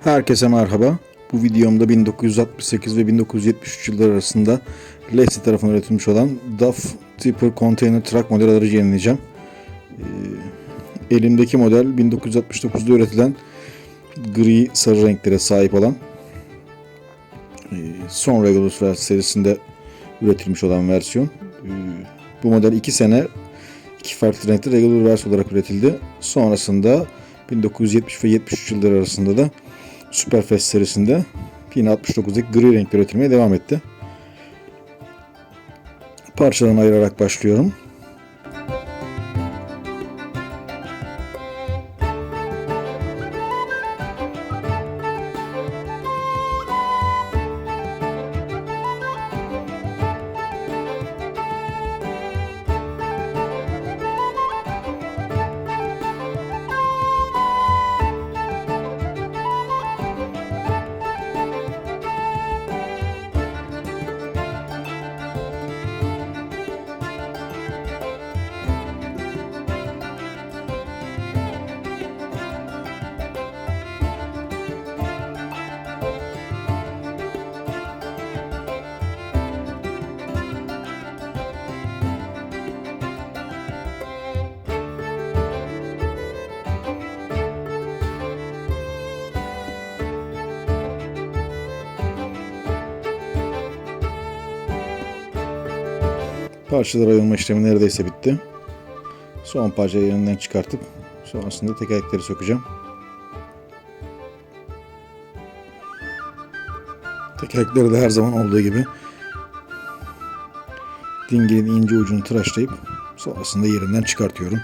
Herkese merhaba. Bu videomda 1968 ve 1973 yılları arasında Lacey tarafından üretilmiş olan DAF Tipper Container Truck model aracı yenileyeceğim. Ee, elimdeki model 1969'da üretilen gri sarı renklere sahip olan e, son Regulus serisinde üretilmiş olan versiyon. Ee, bu model 2 sene iki farklı renkte Regular Vers olarak üretildi. Sonrasında 1970 ve 73 yılları arasında da Superfast serisinde yine 69'daki gri renk üretilmeye devam etti. Parçalarını ayırarak başlıyorum. Parçalar ayırma işlemi neredeyse bitti. Son parçayı yerinden çıkartıp sonrasında tekerlekleri sökeceğim. Tekerlekleri de her zaman olduğu gibi dingilin ince ucunu tıraşlayıp sonrasında yerinden çıkartıyorum.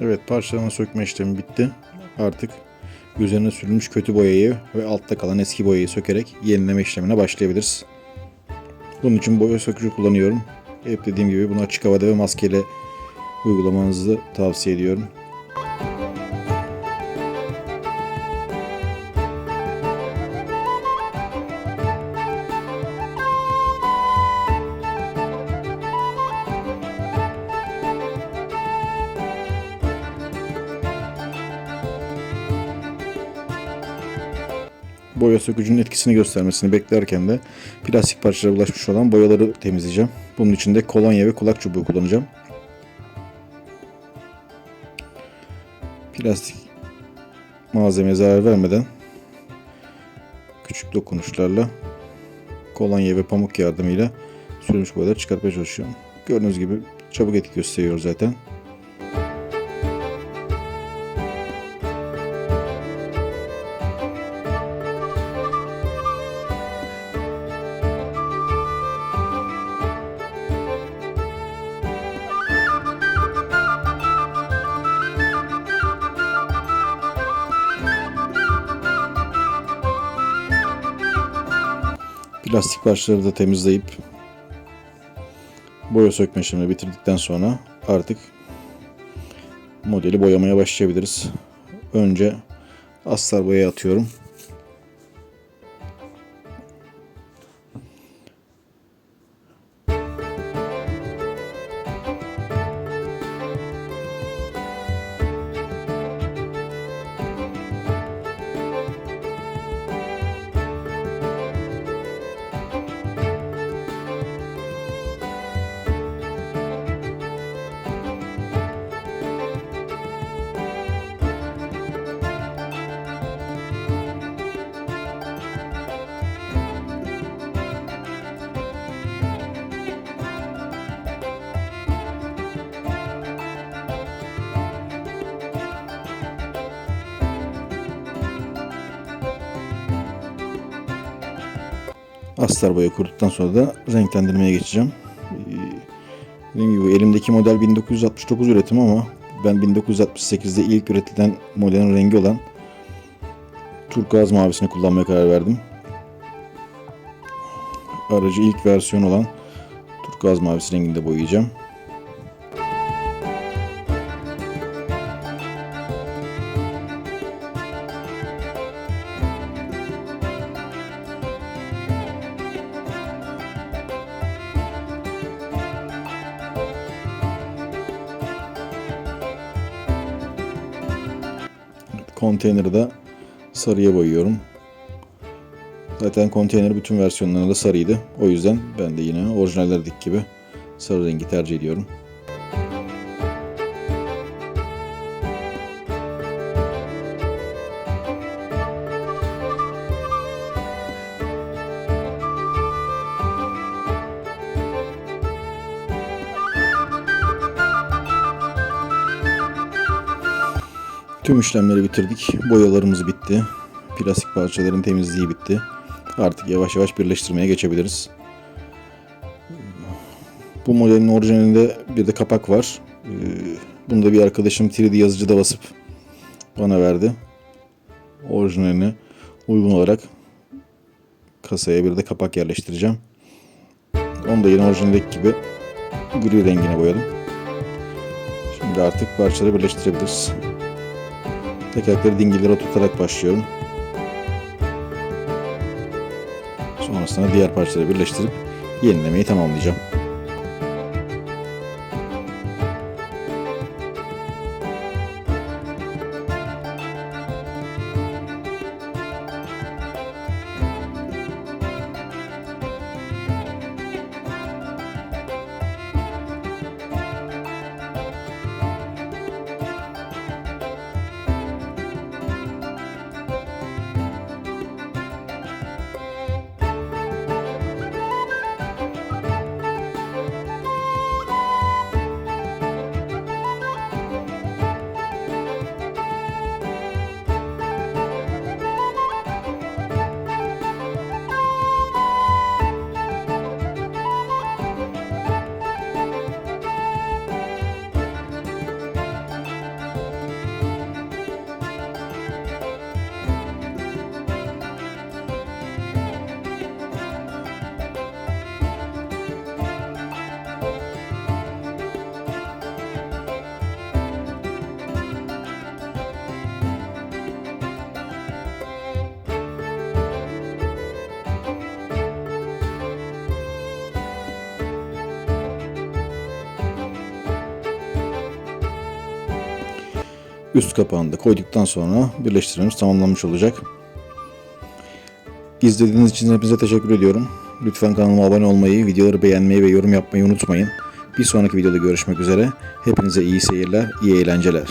Evet parçalama sökme işlemi bitti. Artık üzerine sürülmüş kötü boyayı ve altta kalan eski boyayı sökerek yenileme işlemine başlayabiliriz. Bunun için boya sökücü kullanıyorum. Hep dediğim gibi bunu açık havada ve maskeyle uygulamanızı tavsiye ediyorum. Boya sökücünün etkisini göstermesini beklerken de plastik parçalara bulaşmış olan boyaları temizleyeceğim. Bunun için de kolonya ve kulak çubuğu kullanacağım. Plastik malzemeye zarar vermeden küçük dokunuşlarla kolonya ve pamuk yardımıyla sürülmüş boyaları çıkartmaya çalışıyorum. Gördüğünüz gibi çabuk etki gösteriyor zaten. Plastik parçaları da temizleyip boya sökme işlemini bitirdikten sonra artık modeli boyamaya başlayabiliriz. Önce astar boya atıyorum. Astar boya kurduktan sonra da renklendirmeye geçeceğim. Ee, Dediğim gibi elimdeki model 1969 üretimi ama ben 1968'de ilk üretilen modelin rengi olan turkuaz mavisini kullanmaya karar verdim. Aracı ilk versiyon olan turkuaz mavisi renginde boyayacağım. Konteyneri de sarıya boyuyorum. Zaten konteyner bütün versiyonlarında sarıydı. O yüzden ben de yine orijinallerdeki gibi sarı rengi tercih ediyorum. Tüm işlemleri bitirdik. Boyalarımız bitti. Plastik parçaların temizliği bitti. Artık yavaş yavaş birleştirmeye geçebiliriz. Bu modelin orijinalinde bir de kapak var. Ee, Bunu da bir arkadaşım 3D yazıcıda basıp bana verdi. Orijinaline uygun olarak kasaya bir de kapak yerleştireceğim. Onu da yine orijinaldeki gibi gri rengine boyadım. Şimdi artık parçaları birleştirebiliriz. Tekerlekleri dingillere oturtarak başlıyorum. Sonrasında diğer parçaları birleştirip yenilemeyi tamamlayacağım. Üst kapağını da koyduktan sonra birleştirmemiz tamamlanmış olacak. İzlediğiniz için hepinize teşekkür ediyorum. Lütfen kanalıma abone olmayı, videoları beğenmeyi ve yorum yapmayı unutmayın. Bir sonraki videoda görüşmek üzere. Hepinize iyi seyirler, iyi eğlenceler.